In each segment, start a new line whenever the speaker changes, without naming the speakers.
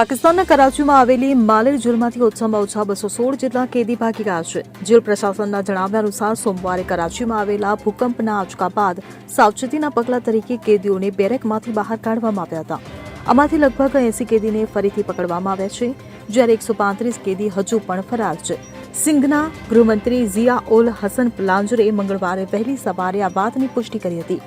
પાકિસ્તાનના કરાચીમાં આવેલી માલેર જેલમાંથી ઓછામાં ઓછા બસો સોળ જેટલા કેદી ભાગી ગયા છે. જેલ પ્રશાસનના જણાવ્યા અનુસાર સોમવારે કરાચીમાં આવેલા ભૂકંપના આંચકા બાદ સાવચેતીના પગલા તરીકે કેદીઓને બેરેકમાંથી બહાર કાઢવામાં આવ્યા હતા. આમાંથી લગભગ એસી કેદીને ફરીથી પકડવામાં આવ્યા છે, જ્યારે એકસો પાંત્રીસ કેદી હજુ પણ ફરાર છે. સિંઘના ગૃહમંત્રી ઝિયા ઉલ હસન પ્લાંજરે મંગળવારે વહેલી સવારે આ વાતની પુષ્ટિ કરી હતી.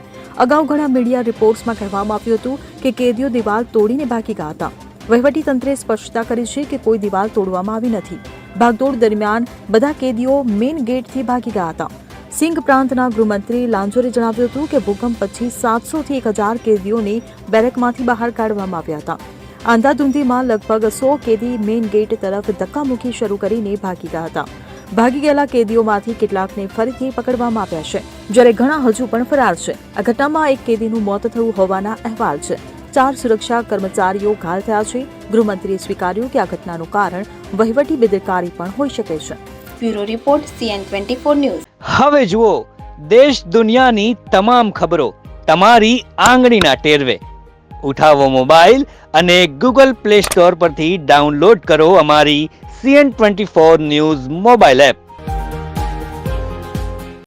અગાઉ ઘણા મીડિયા રિપોર્ટ્સમાં કહેવામાં આવ્યું હતું કે કેદીઓ દિવાલ તોડીને ભાગી ગયા હતા. તંત્રે સ્પષ્ટતા કરી છે કે કોઈ દિવાલ તોડવામાં આવી નથી. ભાગદોડ દરમિયાન બધા કેદીઓ મેઇન ગેટથી ભાગી ગયા હતા. સિંઘ પ્રાંતના ગૃહમંત્રી લાંજોરે જણાવ્યું હતું કે ભૂકંપ પછી સાતસોથી એક હજાર કેદીઓને બેરેકમાંથી બહાર કાઢવામાં આવ્યા હતા. આંધાધૂંધીમાં લગભગ સો કેદી મેઇન ગેટ તરફ ધક્કામુક્કી શરૂ કરીને ભાગી ગયા હતા. ભાગી ગયેલા કેદીઓમાંથી કેટલાકને ફરીથી પકડવામાં આવ્યા છે. જ્યારે ઘણા હજુ પણ ફરાર છે. આ ઘટનામાં એક કેદીનું મોત થયું હોવાના અહેવાલ છે. ચાર સુરક્ષા કર્મચારીઓ ઘાયલ થયા છે. ગૃહમંત્રીએ સ્વીકાર્યું કે આ ઘટનાનું કારણ વહીવટી બેદરકારી પણ હોઈ શકે છે.
Bureau report CN twenty four news.
હવે જુઓ દેશ દુનિયાની તમામ ખબરો તમારી આંગળીના ટેરવે. ઉઠાવો મોબાઈલ અને ગૂગલ પ્લે સ્ટોર પરથી ડાઉનલોડ કરો અમારી CN twenty four news mobile app.